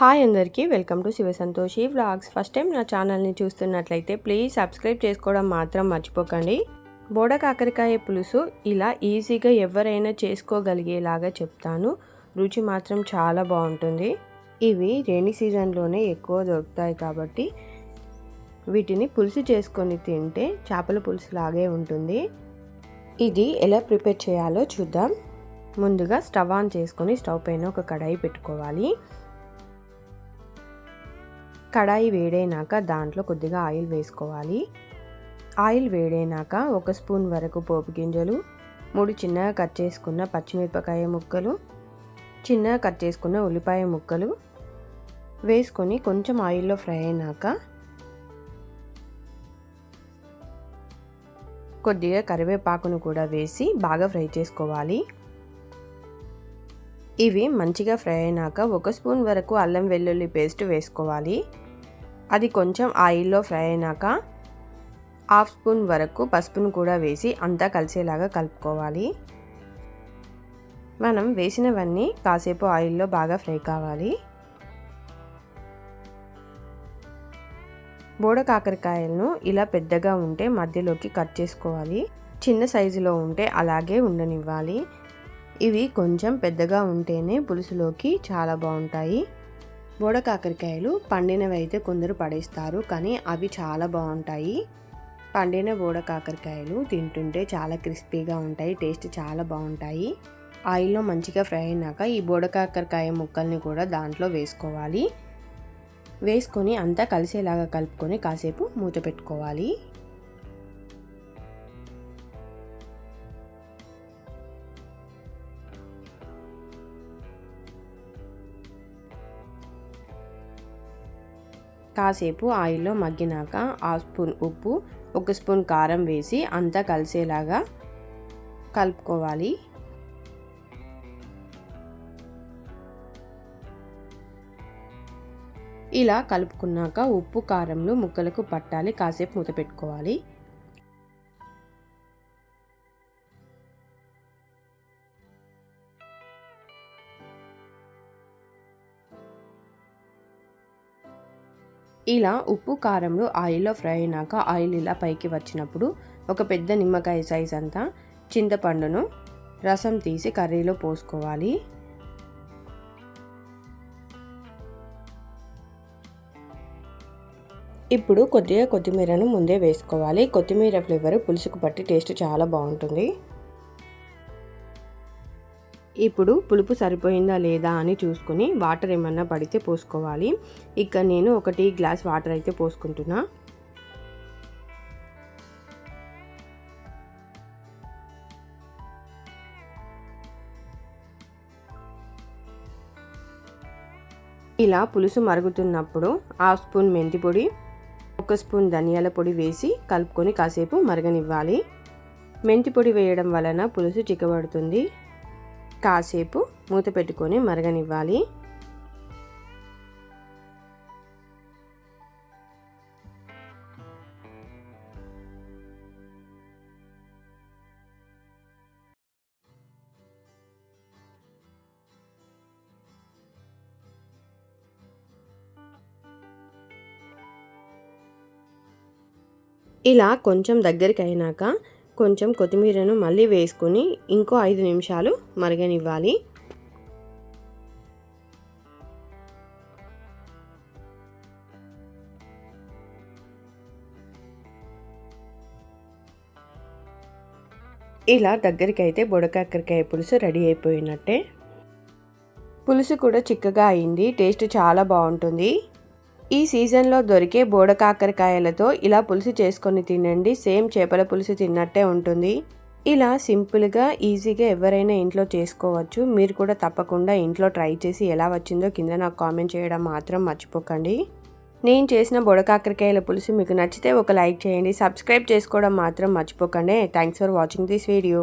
Hi అందరికీ welcome to Shiva Santoshi vlogs. First time నా ఛానల్ని చూస్తున్నట్లయితే ప్లీజ్ సబ్స్క్రైబ్ చేసుకోవడం మాత్రం మర్చిపోకండి. బోడ కాకరకాయ పులుసు ఇలా ఈజీగా ఎవరైనా చేసుకోగలిగేలాగా చెప్తాను. రుచి మాత్రం చాలా బాగుంటుంది. ఇవి రైనీ సీజన్లోనే ఎక్కువ దొరుకుతాయి కాబట్టి వీటిని పులుసు చేసుకొని తింటే చేపల పులుసు లాగే ఉంటుంది. ఇది ఎలా ప్రిపేర్ చేయాలో చూద్దాం. ముందుగా స్టవ్ ఆన్ చేసుకొని స్టవ్ పైన ఒక కడాయి పెట్టుకోవాలి. కడాయి వేడైనాక దాంట్లో కొద్దిగా ఆయిల్ వేసుకోవాలి. ఆయిల్ వేడైనాక ఒక స్పూన్ వరకు పోపు గింజలు మూడు చిన్నగా కట్ చేసుకున్న పచ్చిమిరపకాయ ముక్కలు చిన్నగా కట్ చేసుకున్న ఉల్లిపాయ ముక్కలు వేసుకొని కొంచెం ఆయిల్లో ఫ్రై అయినాక కొద్దిగా కరివేపాకును కూడా వేసి బాగా ఫ్రై చేసుకోవాలి. ఇవి మంచిగా ఫ్రై అయినాక ఒక స్పూన్ వరకు అల్లం వెల్లుల్లి పేస్ట్ వేసుకోవాలి. అది కొంచెం ఆయిల్లో ఫ్రై అయినాక హాఫ్ స్పూన్ వరకు పసుపును కూడా వేసి అంతా కలిసేలాగా కలుపుకోవాలి. మనం వేసినవన్నీ కాసేపు ఆయిల్లో బాగా ఫ్రై కావాలి. బోడ కాకరకాయలను ఇలా పెద్దగా ఉంటే మధ్యలోకి కట్ చేసుకోవాలి. చిన్న సైజులో ఉంటే అలాగే ఉండనివ్వాలి. ఇవి కొంచెం పెద్దగా ఉంటేనే పులుసులోకి చాలా బాగుంటాయి. బోడ కాకరకాయలు పండినవి అయితే కొందరు పడేస్తారు కానీ అవి చాలా బాగుంటాయి. పండిన బోడ కాకరకాయలు తింటుంటే చాలా క్రిస్పీగా ఉంటాయి టేస్ట్ చాలా బాగుంటాయి. ఆయిల్లో మంచిగా ఫ్రై అయినాక ఈ బోడ కాకరకాయ ముక్కల్ని కూడా దాంట్లో వేసుకోవాలి. వేసుకొని అంతా కలిసేలాగా కలుపుకొని కాసేపు మూత పెట్టుకోవాలి. కాసేపు ఆయిల్లో మగ్గినాక ఆ స్పూన్ ఉప్పు ఒక స్పూన్ కారం వేసి అంతా కలిసేలాగా కలుపుకోవాలి. ఇలా కలుపుకున్నాక ఉప్పు కారంలు ముక్కలకు పట్టాలి కాసేపు మూత పెట్టుకోవాలి. ఇలా ఉప్పు కారంలో ఆయిల్లో ఫ్రై అయినాక ఆయిల్ ఇలా పైకి వచ్చినప్పుడు ఒక పెద్ద నిమ్మకాయ సైజ్ అంతా చింతపండును రసం తీసి కర్రీలో పోసుకోవాలి. ఇప్పుడు కొద్దిగా కొత్తిమీరను ముందే వేసుకోవాలి. కొత్తిమీర ఫ్లేవర్ పులుసుకు పట్టి టేస్ట్ చాలా బాగుంటుంది. ఇప్పుడు పులుపు సరిపోయిందా లేదా అని చూసుకుని వాటర్ ఏమన్నా పడితే పోసుకోవాలి. ఇక్కడ నేను ఒకటి గ్లాస్ వాటర్ అయితే పోసుకుంటున్నా. ఇలా పులుసు మరుగుతున్నప్పుడు హాఫ్ స్పూన్ మెంతి పొడి ఒక స్పూన్ ధనియాల పొడి వేసి కలుపుకొని కాసేపు మరగనివ్వాలి. మెంతి పొడి వేయడం వలన పులుసు చిక్కబడుతుంది. కాసేపు మూత పెట్టుకొని మరగనివ్వాలి. ఇలా కొంచెం దగ్గరికి అయినాక కొంచెం కొత్తిమీరను మళ్ళీ వేసుకొని ఇంకో ఐదు నిమిషాలు మరగనివ్వాలి. ఇలా దగ్గరికి అయితే బుడకాకరకాయ పులుసు రెడీ అయిపోయినట్టే. పులుసు కూడా చిక్కగా అయింది. టేస్ట్ చాలా బాగుంటుంది. ఈ సీజన్లో దొరికే బోడ కాకరకాయలతో ఇలా పులుసు చేసుకొని తినండి. సేమ్ చేపల పులుసు తిన్నట్టే ఉంటుంది. ఇలా సింపుల్గా ఈజీగా ఎవరైనా ఇంట్లో చేసుకోవచ్చు. మీరు కూడా తప్పకుండా ఇంట్లో ట్రై చేసి ఎలా వచ్చిందో కింద నాకు కామెంట్ చేయడం మాత్రం మర్చిపోకండి. నేను చేసిన బొడకాకరకాయల పులుసు మీకు నచ్చితే ఒక లైక్ చేయండి. సబ్స్క్రైబ్ చేసుకోవడం మాత్రం మర్చిపోకండి. Thanks for watching this video.